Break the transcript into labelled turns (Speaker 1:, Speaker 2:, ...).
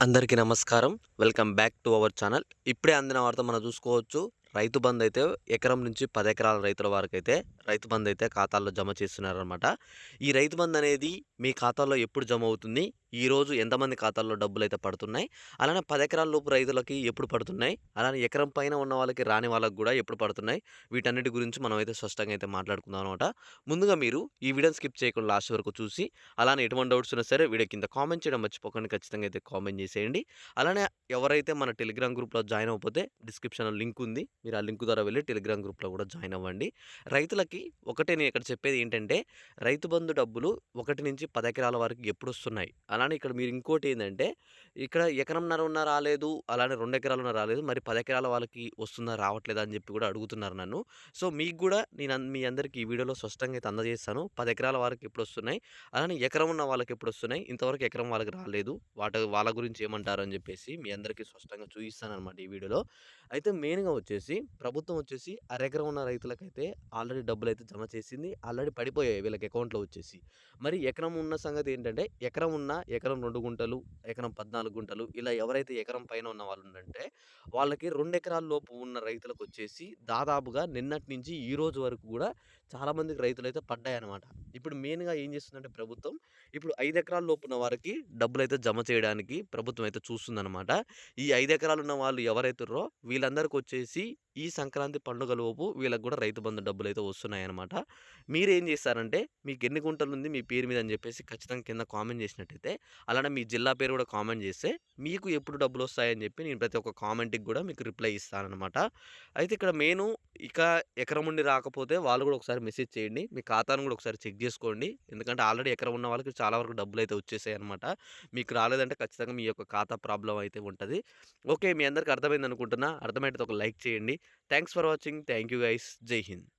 Speaker 1: అందరికీ నమస్కారం. Welcome back to our channel. ఇప్పుడే అందిన వార్త మనం చూసుకోవచ్చు. రైతు బంద్ అయితే ఎకరం నుంచి పది ఎకరాల రైతుల వరకు అయితే రైతు బంద్ అయితే ఖాతాల్లో జమ చేస్తున్నారనమాట ఈ రైతు బంద్ అనేది మీ ఖాతాలో ఎప్పుడు జమ అవుతుంది? ఈ రోజు ఎంతమంది ఖాతాల్లో డబ్బులు అయితే పడుతున్నాయి? అలానే పది ఎకరాల లోపు రైతులకి ఎప్పుడు పడుతున్నాయి? అలానే ఎకరం పైన ఉన్న వాళ్ళకి రాని వాళ్ళకి కూడా ఎప్పుడు పడుతున్నాయి? వీటన్నిటి గురించి మనం అయితే స్పష్టంగా అయితే మాట్లాడుకుందాం అనమాట ముందుగా మీరు ఈ వీడియోని స్కిప్ చేయకుండా లాస్ట్ వరకు చూసి అలానే ఎటువంటి డౌట్స్ ఉన్నా సరే వీడియో కింద కామెంట్ చేయడం మర్చిపోకండి. ఖచ్చితంగా అయితే కామెంట్ చేసేయండి. అలానే ఎవరైతే మన టెలిగ్రామ్ గ్రూప్లో జాయిన్ అవ్వకపోతే డిస్క్రిప్షన్లో లింక్ ఉంది. మీరు ఆ లింక్ ద్వారా వెళ్ళి టెలిగ్రామ్ గ్రూప్లో కూడా జాయిన్ అవ్వండి. రైతులకి ఒకటే నేను ఇక్కడ చెప్పేది ఏంటంటే రైతు బంధు డబ్బులు ఒకటి నుంచి పది ఎకరాల వరకు ఎప్పుడు వస్తున్నాయి? అలానే ఇక్కడ మీరు ఇంకోటి ఏంటంటే ఇక్కడ ఎకరంన్నర ఉన్న రాలేదు అలానే రెండు ఎకరాలు ఉన్న రాలేదు మరి పది ఎకరాల వాళ్ళకి వస్తుందా రావట్లేదా అని చెప్పి కూడా అడుగుతున్నారు నన్ను. సో మీకు కూడా నేను అన్- మీ అందరికీ ఈ వీడియోలో స్పష్టంగా అయితే అందజేస్తాను. పది ఎకరాల వాళ్ళకి ఎప్పుడు వస్తున్నాయి అలానే ఎకరం ఉన్న వాళ్ళకి ఎప్పుడు వస్తున్నాయి ఇంతవరకు ఎకరం వాళ్ళకి రాలేదు వాటి వాళ్ళ గురించి ఏమంటారు అని చెప్పేసి మీ అందరికీ స్పష్టంగా చూపిస్తాను అనమాట ఈ వీడియోలో. అయితే మెయిన్గా వచ్చేసి ప్రభుత్వం వచ్చేసి అరెకరం ఉన్న రైతులకైతే ఆల్రెడీ డబ్బులు అయితే జమ చేసింది ఆల్రెడీ పడిపోయాయి వీళ్ళకి అకౌంట్లో వచ్చేసి. మరి ఎకరం ఉన్న సంగతి ఏంటంటే ఎకరం ఉన్న ఎకరం రెండు గుంటలు ఎకరం పద్నాలుగు గుంటలు ఇలా ఎవరైతే ఎకరం పైన ఉన్న వాళ్ళు ఉందంటే వాళ్ళకి రెండు ఎకరాల లోపు ఉన్న రైతులకు వచ్చేసి దాదాపుగా నిన్నటి నుంచి ఈ రోజు వరకు కూడా చాలామందికి రైతులు అయితే పడ్డాయన్నమాట. ఇప్పుడు మెయిన్గా ఏం చేస్తుందంటే ప్రభుత్వం ఇప్పుడు ఐదు ఎకరాల లోపు ఉన్న వారికి డబ్బులు అయితే జమ చేయడానికి ప్రభుత్వం అయితే చూస్తుందన్నమాట. ఈ ఐదు ఎకరాలు ఉన్న వాళ్ళు ఎవరైతున్నారో వీళ్ళందరికీ వచ్చేసి ఈ సంక్రాంతి పండుగ లోపు వీళ్ళకి కూడా రైతు బంధు డబ్బులు అయితే వస్తున్నాయి అనమాట మీరు ఏం చేస్తారంటే మీకు ఎన్ని గుంటలు ఉంది మీ పేరు మీద అని చెప్పేసి ఖచ్చితంగా కింద కామెంట్ చేసినట్టయితే అలానే మీ జిల్లా పేరు కూడా కామెంట్ చేస్తే మీకు ఎప్పుడు డబ్బులు వస్తాయని చెప్పి నేను ప్రతి ఒక్క కామెంట్కి కూడా మీకు రిప్లై ఇస్తానమాట అయితే ఇక్కడ మెయిన్ ఇక ఎకరం ఉండి రాకపోతే వాళ్ళు కూడా ఒకసారి మెసేజ్ చేయండి మీ ఖాతాను కూడా ఒకసారి చెక్ చేసుకోండి ఎందుకంటే ఆల్రెడీ ఎక్కడ ఉన్న వాళ్ళకి చాలా వరకు డబ్బులు అయితే వచ్చేసాయి అనమాట మీకు రాలేదంటే ఖచ్చితంగా మీ యొక్క ఖాతా ప్రాబ్లం అయితే ఉంటుంది. ఓకే మీ అందరికి అర్థమైంది అనుకుంటున్నా అర్థమైతే ఒక లైక్ చేయండి. Thanks for watching. Thank you guys. జై హింద్.